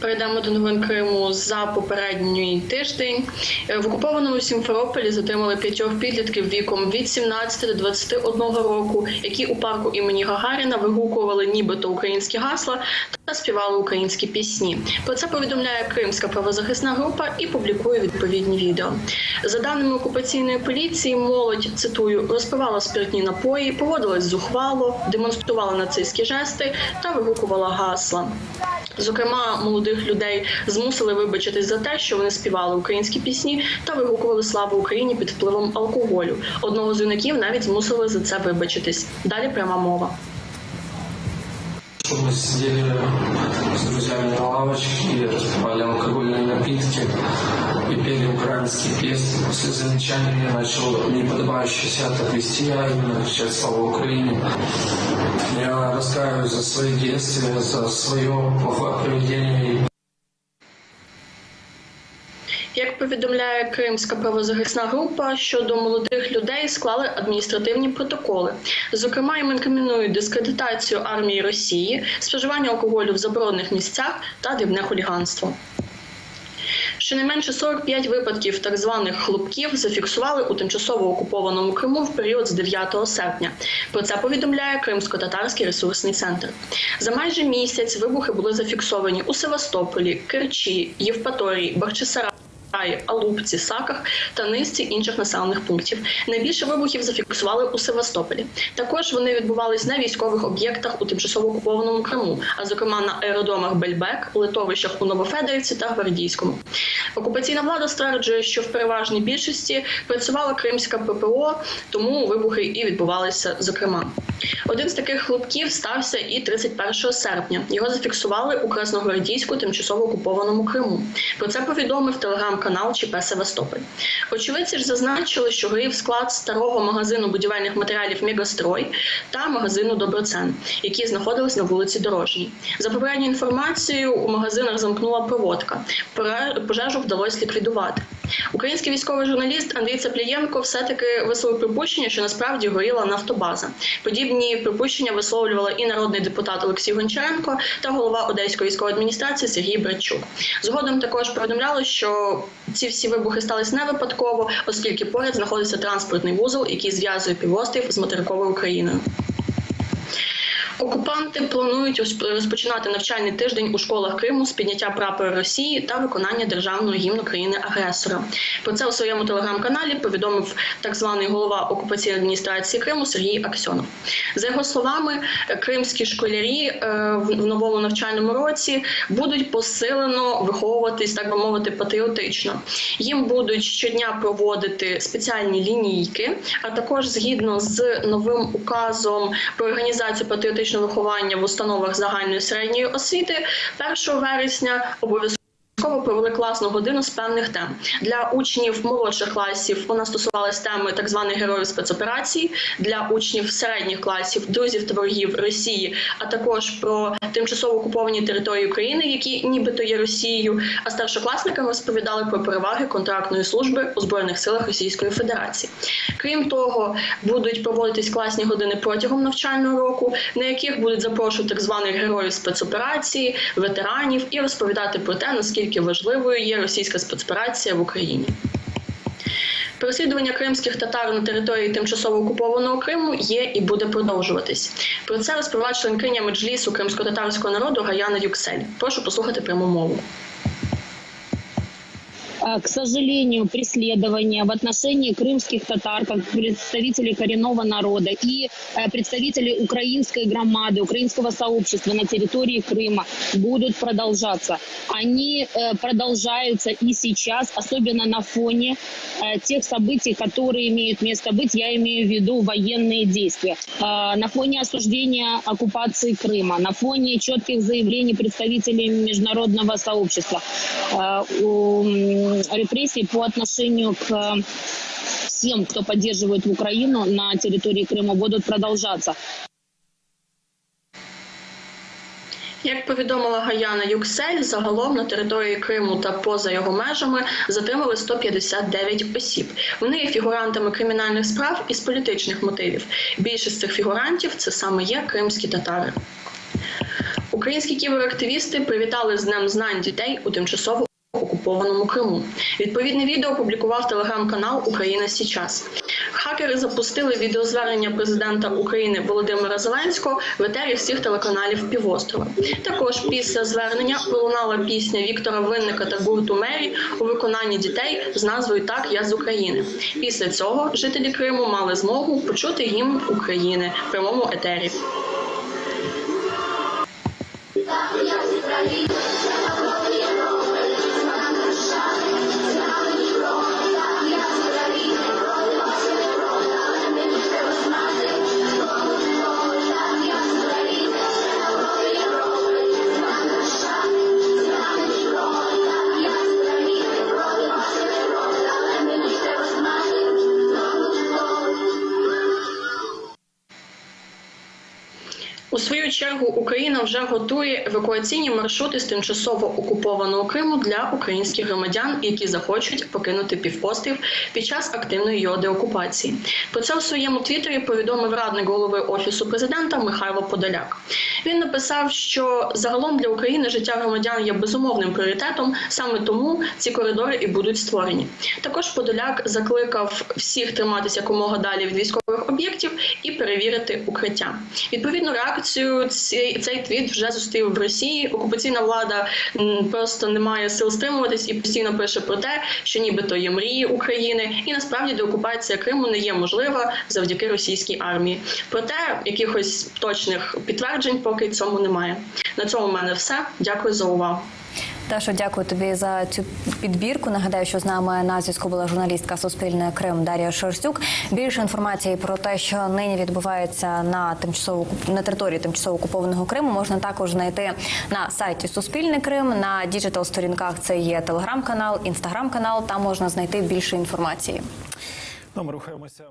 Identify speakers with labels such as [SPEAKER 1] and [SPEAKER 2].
[SPEAKER 1] Перейдемо до новин Криму за попередній тиждень. Е, В окупованому Сімферополі затримали п'ятьох підлітків віком від 17 до 21 року, які у парку імені Гагаріна вигукували нібито українські гасла та співали українські пісні. Про це повідомляє Кримська правозахисна група і публікує відповідні відео. За даними окупаційної поліції, молодь цитую розпивала спиртні напої, поводилась зухвало, демонструвала нацистські жести та вигукувала гасла. Зокрема, молодих людей змусили вибачитись за те, що вони співали українські пісні та вигукували славу Україні під впливом алкоголю. Одного з юнаків навіть змусили за це вибачитись. Далі пряма мова.
[SPEAKER 2] Мы сидели с друзьями на лавочке, распивали алкогольные напитки и пели украинские песни. После замечания начал неподобающе себя так вести, а именно кричать «Слава Украине!». Я раскаиваюсь за свои действия, за свое плохое поведение и
[SPEAKER 1] Як повідомляє Кримська правозахисна група, щодо молодих людей склали адміністративні протоколи. Зокрема, їм інкримінують дискредитацію армії Росії, споживання алкоголю в заборонених місцях та дрібне хуліганство. Щонайменше 45 випадків так званих хлопків зафіксували у тимчасово окупованому Криму в період з 9 серпня. Про це повідомляє Кримсько-татарський ресурсний центр. За майже місяць вибухи були зафіксовані у Севастополі, Керчі, Євпаторії, Бахчисараї. Алупці, Саках та низці інших населених пунктів. Найбільше вибухів зафіксували у Севастополі. Також вони відбувались на військових об'єктах у тимчасово окупованому Криму, а зокрема на аеродромах Бельбек, литовищах у Новофедерівці та Гвардійському. Окупаційна влада стверджує, що в переважній більшості працювала кримська ППО, тому вибухи і відбувалися зокрема. Один з таких хлопків стався і 31 серпня. Його зафіксували у Красногвардійську тимчасово окупованому Криму. Про це повідомив телеграм-канал ЧП Севастополь. Очевидці ж зазначили, що горів склад старого магазину будівельних матеріалів Мегастрой та магазину Доброцен, які знаходились на вулиці Дорожній. За попередньою інформацією, у магазинах замкнула проводка. Пожежу вдалося ліквідувати. Український військовий журналіст Андрій Цаплієнко все-таки висловив припущення, що насправді горіла нафтобаза. Подібні припущення висловлювала і народний депутат Олексій Гончаренко та голова Одеської військової адміністрації Сергій Братчук. Згодом також повідомляли, що ці всі вибухи сталися не випадково, оскільки поряд знаходиться транспортний вузол, який зв'язує півострів з материковою Україною. Окупанти планують розп- розпочинати навчальний тиждень у школах Криму з підняття прапора Росії та виконання державного гімну країни-агресора. Про це у своєму телеграм-каналі повідомив так званий голова окупаційної адміністрації Криму Сергій Аксьонов. За його словами, кримські школярі е, в новому навчальному році будуть посилено виховуватись, так би мовити, патріотично. Їм будуть щодня проводити спеціальні лінійки, а також згідно з новим указом про організацію патріотичного виховання в установах загальної середньої освіти 1 вересня обов'язково. Обов'язково провели класну годину з певних тем для учнів молодших класів. Вона стосувалась теми так званих героїв спецоперацій для учнів середніх класів, друзів та ворогів Росії, а також про тимчасово окуповані території України, які нібито є Росією. А старшокласникам розповідали про переваги контрактної служби у збройних силах Російської Федерації. Крім того, будуть проводитись класні години протягом навчального року, на яких будуть запрошувати так званих героїв спецоперації, ветеранів і розповідати про те, наскільки важливою є російська спецоперація в Україні. Переслідування кримських татар на території тимчасово окупованого Криму є і буде продовжуватись. Про це розповіла членкиня меджлісу кримсько-татарського народу Гаяна Юксель. Прошу послухати пряму мову.
[SPEAKER 3] Э, К сожалению, преследования в отношении крымских татар, как представителей коренного народа и э, представителей украинской громады, украинского сообщества на территории Крыма будут продолжаться. Они э, продолжаются и сейчас, особенно на фоне э, тех событий, которые имеют место быть, я имею в виду военные действия. Э, На фоне осуждения оккупации Крыма, на фоне четких заявлений представителей международного сообщества, м, репрессий по отношению к э, всем, кто поддерживает Украину на территории Крыма, будут продолжаться.
[SPEAKER 1] Як повідомила Гаяна Юксель, загалом на території Криму та поза його межами затримали 159 осіб. Вони є фігурантами кримінальних справ із політичних мотивів. Більшість цих фігурантів це саме є кримські татари. Українські кіберактивісти привітали з Днем знань дітей у тимчасово окупованому Криму. Відповідне відео опублікував телеграм-канал Україна Січас. Хакери запустили відеозвернення президента України Володимира Зеленського в етері всіх телеканалів півострова. Також після звернення пролунала пісня Віктора Винника та гурту Мері у виконанні дітей з назвою Так я з України. Після цього жителі Криму мали змогу почути гімн України в прямому етері. У свою чергу Україна вже готує евакуаційні маршрути з тимчасово окупованого Криму для українських громадян, які захочуть покинути півострів під час активної його деокупації. Про це у своєму твіттері повідомив радник голови офісу президента Михайло Подоляк. Він написав, що загалом для України життя громадян є безумовним пріоритетом, саме тому ці коридори і будуть створені. Також Подоляк закликав всіх триматися якомога далі від військових об'єктів і перевірити укриття. Відповідну реакцію цей, цей твіт вже зустрів в Росії. Окупаційна влада просто не має сил стримуватись і постійно пише про те, що нібито є мрії України, і насправді деокупація Криму не є можлива завдяки російській армії. Проте якихось точних підтверджень поки цьому немає. На цьому в мене все. Дякую за увагу.
[SPEAKER 4] Дашо, дякую тобі за цю підбірку. Нагадаю, що з нами на зв'язку була журналістка Суспільне Крим Дар'я Шерстюк. Більше інформації про те, що нині відбувається на тимчасово на території тимчасово окупованого Криму, можна також знайти на сайті Суспільне Крим. На діджитал сторінках це є телеграм-канал, інстаграм-канал. Там можна знайти більше інформації.
[SPEAKER 5] Ну, ми рухаємося.